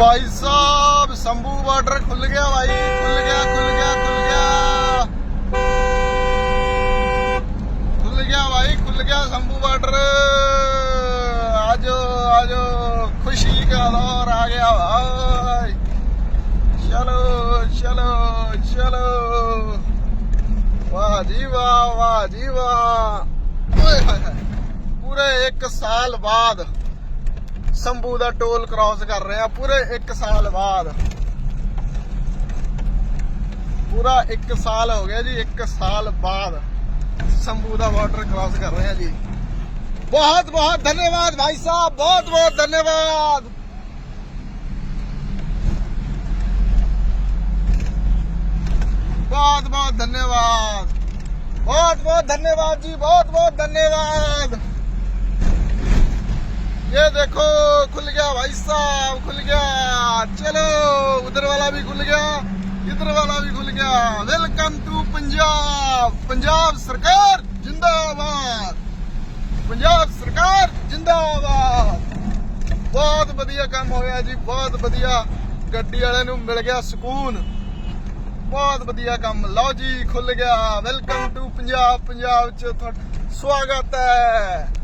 Bhai Sahib, Shambhu border ਖੁੱਲ ਗਿਆ ਭਾਈ ਖੁੱਲ ਗਿਆ ਖੁੱਲ ਗਿਆ ਖੁੱਲ ਗਿਆ। ਖੁੱਲ ਗਿਆ ਭਾਈ ਖੁੱਲ ਗਿਆ ਸੰਭੂ ਬਾਰਡਰ ਆਜੋ ਆਜੋ, ਖੁਸ਼ੀ ਦਾ ਦੌਰ ਆ ਗਿਆ ਭਾਈ। ਚਲੋ ਚਲੋ ਚਲੋ। ਵਾਹ ਜੀ ਵਾਹ ਵਾਹ ਜੀ ਵਾਹ। ਪੂਰੇ 1 ਸਾਲ ਬਾਅਦ ਸੰਭੂ ਦਾ ਟੋਲ ਕ੍ਰਾਸ ਕਰ ਰਹੇ ਆ ਪੂਰੇ 1 ਸਾਲ ਬਾਅਦ ਪੂਰਾ 1 ਸਾਲ ਹੋ ਗਿਆ ਜੀ 1 ਸਾਲ ਬਾਅਦ ਸੰਭੂ ਦਾ ਬਾਰਡਰ ਕ੍ਰਾਸ ਕਰ ਰਹੇ ਆ ਜੀ ਬਹੁਤ ਬਹੁਤ ਧੰਨਵਾਦ ਭਾਈ ਸਾਹਿਬ ਬਹੁਤ ਬਹੁਤ ਧੰਨਵਾਦ बहुत बहुत धन्यवाद बहुत बहुत धन्यवाद जी बहुत बहुत धन्यवाद ये देखो खुल गया भाई साहब खुल गया चलो उधर वाला भी खुल गया इधर वाला भी खुल गया वेलकम टू पंजाब पंजाब सरकार जिंदाबाद पंजाब सरकार जिंदाबाद ਬਹੁਤ ਵਧੀਆ ਕੰਮ ਹੋਇਆ ਜੀ ਬਹੁਤ ਵਧੀਆ ਗੱਡੀ ਵਾਲਿਆਂ ਨੂੰ ਮਿਲ ਗਿਆ ਸਕੂਨ ਬਹੁਤ ਵਧੀਆ ਕੰਮ ਲਓ ਜੀ ਖੁੱਲ ਗਿਆ ਵੈਲਕਮ ਟੂ ਪੰਜਾਬ ਪੰਜਾਬ ਚ ਤੁਹਾਡਾ ਸਵਾਗਤ ਹੈ